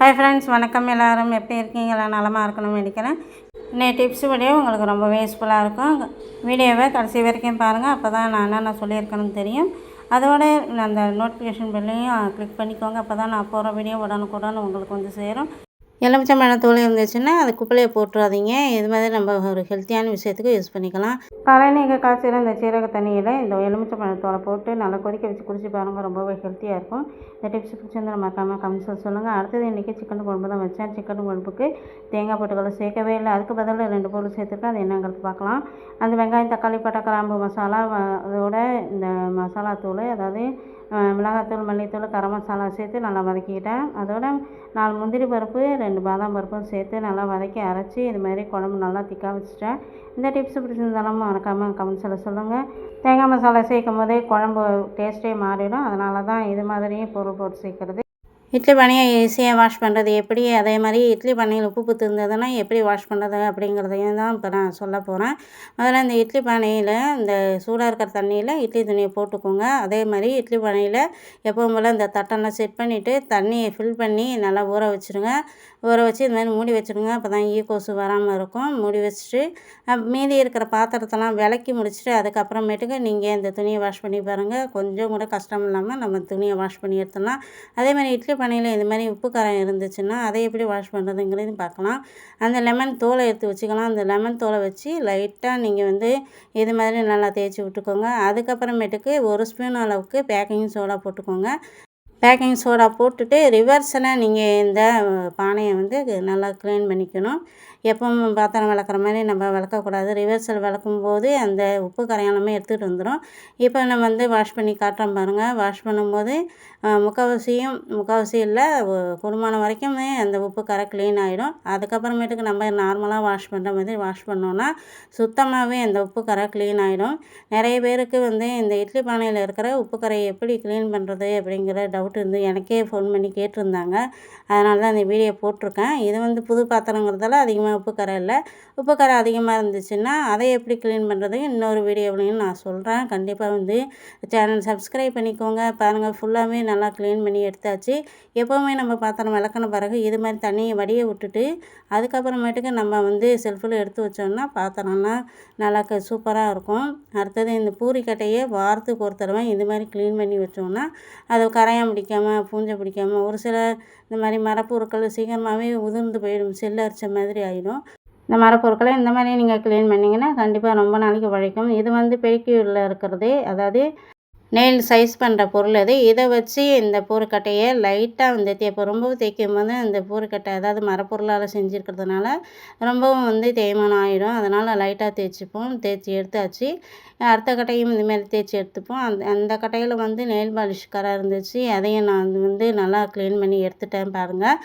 Hi friends வணக்கம் எல்லோரும். எப்படி இருக்கீங்க? எல்லாம் நலமாக இருக்கணும்னு நினைக்கிறேன். இன்னைக்கு டிப்ஸ் வீடியோ உங்களுக்கு ரொம்பவே யூஸ்ஃபுல்லாக இருக்கும். வீடியோவை கடைசி வரைக்கும் பாருங்கள் அப்போ தான் நான் என்னென்ன சொல்லியிருக்கேன்னு தெரியும். அதோட அந்த நோட்டிஃபிகேஷன் பில்லையும் கிளிக் பண்ணிக்கோங்க. அப்போ தான் நான் போகிற வீடியோ உடனுக்குடன் உங்களுக்கு வந்து சேரும். எலுமிச்சம்பழம் தூள் இருந்துச்சுன்னா அது குப்பையை போட்டுறாதீங்க. இது மாதிரி நம்ம ஒரு ஹெல்த்தியான விஷயத்துக்கு யூஸ் பண்ணிக்கலாம். காலையில் நீங்கள் இந்த சீரக தண்ணியில் இந்த எலுமிச்சை பழத்தோலை போட்டு நல்லா கொதிக்க வச்சு குடிச்சு பாருங்கள் ரொம்பவே ஹெல்த்தியாக இருக்கும். இந்த டிப்ஸ் பிடிச்சிருந்தா மறக்காமல் கமெண்ட்ஸில் சொல்லுங்கள் அடுத்தது இன்றைக்கி சிக்கன் குழம்பு தான் வச்சேன். சிக்கன் குழம்புக்கு தேங்காய் போட்டுக்களை சேர்க்கவே இல்லை. அதுக்கு பதிலில் ரெண்டு பொருள் சேர்த்துருக்கேன். அது என்னங்கிறது பார்க்கலாம். அந்த வெங்காயம் தக்காளி பட்டை கிராம்பு மசாலா அதோட இந்த மசாலா தூள் அதாவது மிளகாத்தூள் மல்லித்தூள் கரம் மசாலா சேர்த்து நல்லா வதக்கிக்கிட்டேன். அதோட நாலு முந்திரி பருப்பு ரெண்டு பாதாம் பருப்பும் சேர்த்து நல்லா வதக்கி அரைச்சி இது மாதிரி குழம்பு நல்லா திக்காக வச்சுட்டேன். இந்த டிப்ஸ் பிடிச்சிருந்தாலும் மறக்காமல் கமெண்ட்ஸில் சொல்லுங்கள் தேங்காய் மசாலா சேர்க்கும் போதே குழம்பு டேஸ்ட்டே மாறிடும். அதனால தான் இது மாதிரியும் பொருள் போட்டு சேர்க்குறது. இட்லி பானையை ஈஸியாக வாஷ் பண்ணுறது எப்படி? அதே மாதிரி இட்லி பானையில் உப்பு புத்து இருந்ததுன்னா எப்படி வாஷ் பண்ணுறது அப்படிங்கிறதையும் தான் இப்போ நான் சொல்ல போகிறேன் முதல்ல இந்த இட்லி பானையில் இந்த சூடாக இருக்கிற தண்ணியில் இட்லி துணியை போட்டுக்கோங்க. அதே மாதிரி இட்லி பானையில் எப்பவும் போல் இந்த தட்டெல்லாம் செட் பண்ணிவிட்டு தண்ணியை ஃபில் பண்ணி நல்லா ஊற வச்சுருங்க. ஊற வச்சு இந்த மாதிரி மூடி வச்சுருங்க. அப்போ தான் ஈ கொசு வராமல் இருக்கும். மூடி வச்சுட்டு மீதி இருக்கிற பாத்திரத்தெல்லாம் விளக்கி முடிச்சுட்டு அதுக்கப்புறமேட்டுக்கு நீங்கள் இந்த துணியை வாஷ் பண்ணி பாருங்கள் கொஞ்சம் கூட கஷ்டம் இல்லாமல் நம்ம துணியை வாஷ் பண்ணி எடுத்துடலாம். அதே மாதிரி இட்லி பானையில் இது மாதிரி உப்பு காரம் இருந்துச்சுன்னா அதை எப்படி வாஷ் பண்ணுறதுங்கிறது பார்க்கலாம். அந்த லெமன் தோலை எடுத்து வச்சுக்கலாம். அந்த லெமன் தோலை வச்சு லைட்டாக நீங்கள் வந்து இது மாதிரி நல்லா தேய்ச்சி விட்டுக்கோங்க. அதுக்கப்புறமேட்டுக்கு ஒரு ஸ்பூன் அளவுக்கு பேக்கிங் சோடா போட்டுக்கோங்க. பேக்கிங் சோடா போட்டுட்டு ரிவர்ஸில் நீங்கள் இந்த பானையை வந்து நல்லா க்ளீன் பண்ணிக்கணும். எப்பவும் பாத்திரம் விளக்குற மாதிரி நம்ம விளக்கக்கூடாது. ரிவர்சல் விளக்கும் போது அந்த உப்பு கரையானமே எடுத்துகிட்டு வந்துடும் இப்போ நம்ம வந்து வாஷ் பண்ணி காட்டுறோம் பாருங்கள் வாஷ் பண்ணும்போது முக்கால்வாசியும் முக்கால்வாசி இல்லை குடும்பம் வரைக்குமே அந்த உப்பு கரை க்ளீன் ஆகிடும் அதுக்கப்புறமேட்டுக்கு நம்ம நார்மலாக வாஷ் பண்ணுற மாதிரி வாஷ் பண்ணோன்னா சுத்தமாகவே அந்த உப்பு கரை க்ளீன் ஆகிடும் நிறைய பேருக்கு வந்து இந்த இட்லி பானையில் இருக்கிற உப்பு கரையை எப்படி க்ளீன் பண்ணுறது அப்படிங்கிற டவுட் இருந்து எனக்கே ஃபோன் பண்ணி கேட்டிருந்தாங்க. அதனால தான் இந்த வீடியோ போட்டிருக்கேன். இது வந்து புது பாத்திரங்கிறதால அதிகமாக உப்பு கரை இல்லை. உப்பு கரை அதிகமாக இருந்துச்சுன்னா அதை எப்படி க்ளீன் பண்ணுறது இன்னொரு வீடியோவிலையும் நான் சொல்கிறேன் கண்டிப்பாக வந்து சேனல் சப்ஸ்கிரைப் பண்ணிக்கோங்க. பாருங்கள் ஃபுல்லாகவே நல்லா க்ளீன் பண்ணி எடுத்தாச்சு. எப்போவுமே நம்ம பாத்திரம் விளக்கின பிறகு இது மாதிரி தண்ணியை வடிய விட்டுட்டு அதுக்கப்புறமேட்டுக்கு நம்ம வந்து செல்ஃபில் எடுத்து வச்சோம்னா பாத்திரம்லாம் நல்லா சூப்பராக இருக்கும். அடுத்தது இந்த பூரிக்கட்டையை வாரத்துக்கு ஒரு தடவை இது மாதிரி க்ளீன் பண்ணி வச்சோம்னா அது கரையான் பிடிக்காமல் பூஞ்சை பிடிக்காமல் ஒரு சில இந்த மாதிரி மரப்பொருட்கள் சீக்கிரமாகவே உதிர்ந்து போயிடும் செல்லு அரிச்ச மாதிரி ஆகிடும் இந்த மரப்பொருட்களை இந்த மாதிரி நீங்கள் க்ளீன் பண்ணிங்கன்னா கண்டிப்பாக ரொம்ப நாளைக்கு உழைக்கும் இது வந்து பெருக்கியில் இருக்கிறது அதாவது நெயில் சைஸ் பண்ணுற பொருள் அது. இதை வச்சு இந்த பூரக்கட்டையை லைட்டாக வந்து தேய்ப்போம். ரொம்பவும் தேய்க்கும் போது அந்த பூரக்கட்டை அதாவது மரப்பொருளால் செஞ்சுருக்கிறதுனால ரொம்பவும் வந்து தேய்மானம் ஆகிடும் அதனால் லைட்டாக தேய்ச்சிப்போம். தேய்ச்சி எடுத்தாச்சு. அடுத்த கட்டையும் இந்தமாரி தேய்ச்சி எடுத்துப்போம். அந்த அந்த கட்டையில் வந்து நெயில் பாலிஷ் கரை இருந்துச்சு. அதையும் நான் வந்து நல்லா க்ளீன் பண்ணி எடுத்துட்டேன் பாருங்கள்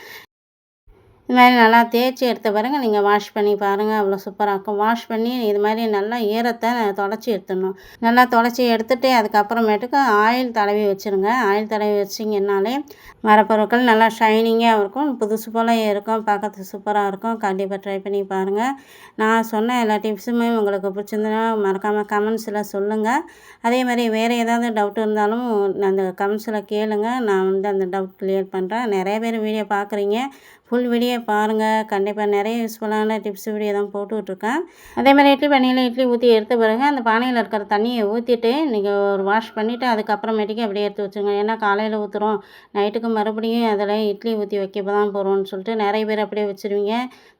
இது மாதிரி நல்லா தேய்ச்சி எடுத்த பிறகு நீங்கள் வாஷ் பண்ணி பாருங்கள் அவ்வளோ சூப்பராக இருக்கும். வாஷ் பண்ணி இது மாதிரி நல்லா ஈரத்தை தொடச்சி எடுத்துடணும். நல்லா தொடச்சி எடுத்துகிட்டு அதுக்கப்புறமேட்டுக்கு ஆயில் தடவி வச்சுருங்க. ஆயில் தடவி வச்சிங்கன்னாலே மரப்பொருட்கள் நல்லா ஷைனிங்காக இருக்கும். புதுசு போல் இருக்கும். பார்க்கறதுக்கு சூப்பராக இருக்கும். கண்டிப்பாக ட்ரை பண்ணி பாருங்கள் நான் சொன்ன எல்லா டிப்ஸுமே உங்களுக்கு பிடிச்சிருந்தனா மறக்காமல் கமெண்ட்ஸில் சொல்லுங்கள் அதே மாதிரி வேறு ஏதாவது டவுட் இருந்தாலும் அந்த கமெண்ட்ஸில் கேளுங்கள் நான் வந்து அந்த டவுட் கிளியர் பண்ணுறேன் நிறைய பேர் வீடியோ பார்க்குறீங்க. ஃபுல் வீடியோ பாருங்கள் கண்டிப்பாக நிறைய யூஸ்ஃபுல்லான டிப்ஸ் வீடியோ தான் போட்டுக்கிட்டுருக்கேன். அதே மாதிரி இட்லி பண்ணியில் இட்லி ஊற்றி எடுத்த பிறகு அந்த பானையில் இருக்கிற தண்ணியை ஊற்றிட்டு நீங்கள் ஒரு வாஷ் பண்ணிவிட்டு அதுக்கப்புறமேட்டுக்கு அப்படியே எடுத்து வச்சுருங்க ஏன்னா காலையில் ஊற்றுறோம் நைட்டுக்கு மறுபடியும் அதில் இட்லி ஊற்றி வைக்க தான் போகிறோம்னு சொல்லிட்டு நிறைய பேர் அப்படியே வச்சுருவீங்க.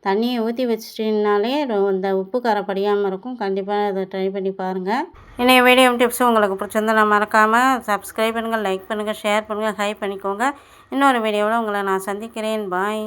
தண்ணியை ஊற்றி வச்சிட்டிங்கனாலே இந்த உப்பு காரம் படியாமல் இருக்கும். கண்டிப்பாக அதை ட்ரை பண்ணி பாருங்கள் இன்றைய வீடியோ டிப்ஸும் உங்களுக்கு பிடிச்சிருந்தால் நான் மறக்காமல் சப்ஸ்கிரைப் பண்ணுங்கள் லைக் பண்ணுங்கள் ஷேர் பண்ணுங்கள் ஹை பண்ணிக்கோங்க. இன்னொரு வீடியோவில் உங்களை நான் சந்திக்கிறேன். பாய்